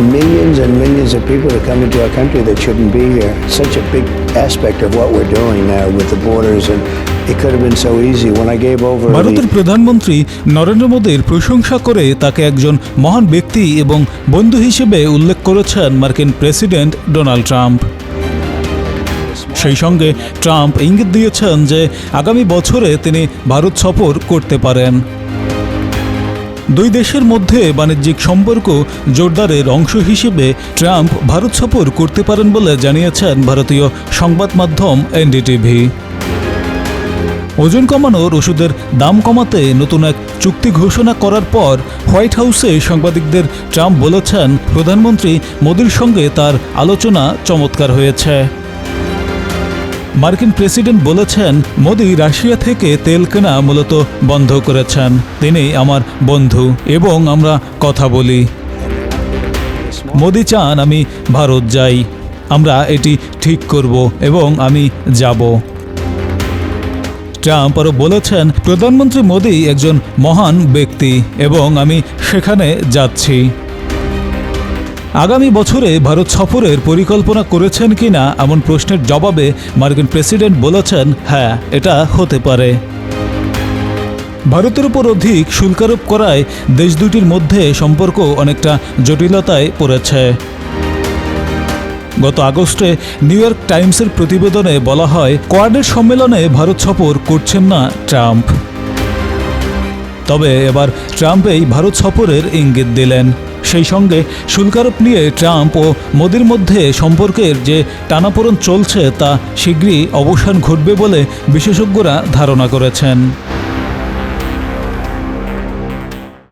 millions and millions of people that come into our country that shouldn't be here. Such a big aspect of what we're doing now with the borders, and it could have been so easy. When I gave over ভারতের প্রধানমন্ত্রী নরেন্দ্র মোদীর প্রশংসা করে তাকে একজন মহান ব্যক্তি এবং বন্ধু হিসেবে উল্লেখ করেছেন মার্কিন প্রেসিডেন্ট ডোনাল্ড ট্রাম্প সেই সঙ্গে ট্রাম্প ইঙ্গিত দিয়েছেন যে আগামী বছরে তিনি ভারত সফর করতে পারেন দুই দেশের মধ্যে বাণিজ্যিক সম্পর্ক জোরদারের অংশ হিসেবে ট্রাম্প ভারত সফর করতে পারেন বলে জানিয়েছেন ভারতীয় সংবাদ মাধ্যম এনডিটিভি। ওজন কমানোর ওষুধের দাম কমাতে নতুন এক চুক্তি ঘোষণা করার পর হোয়াইট হাউসে সাংবাদিকদের ট্রাম্প বলেছেন, প্রধানমন্ত্রী মোদীর সঙ্গে তার আলোচনা চমৎকার হয়েছে। মার্কিন প্রেসিডেন্ট বলেছেন, মোদি রাশিয়া থেকে তেল কেনা মূলত বন্ধ করেছেন। তিনি আমার বন্ধু এবং আমরা কথা বলি। মোদি চান আমি ভারত যাই। আমরা এটি ঠিক করব এবং আমি যাব। ট্রাম্প আরও বলেছেন, প্রধানমন্ত্রী মোদি একজন মহান ব্যক্তি এবং আমি সেখানে যাচ্ছি। আগামী বছরে ভারত সফরের পরিকল্পনা করেছেন কিনা এমন প্রশ্নের জবাবে মার্কিন প্রেসিডেন্ট বলেছেন হ্যাঁ এটা হতে পারে। ভারতের উপর অধিক শুল্কারোপ করায় দেশ দুটির মধ্যে সম্পর্ক অনেকটা জটিলতায় পড়েছে। গত আগস্টে নিউ ইয়র্ক টাইমসের প্রতিবেদনে বলা হয় কোয়াডের সম্মেলনে ভারত সফর করছেন না ট্রাম্প। তবে এবার ট্রাম্পেই ভারত সফরের ইঙ্গিত দিলেন। সেই সঙ্গে শুল্কারোপ নিয়ে ট্রাম্প ও মোদির মধ্যে সম্পর্কের যে টানাপোড়ন চলছে তা শীঘ্রই অবসান ঘটবে বলে বিশেষজ্ঞরা ধারণা করেছেন।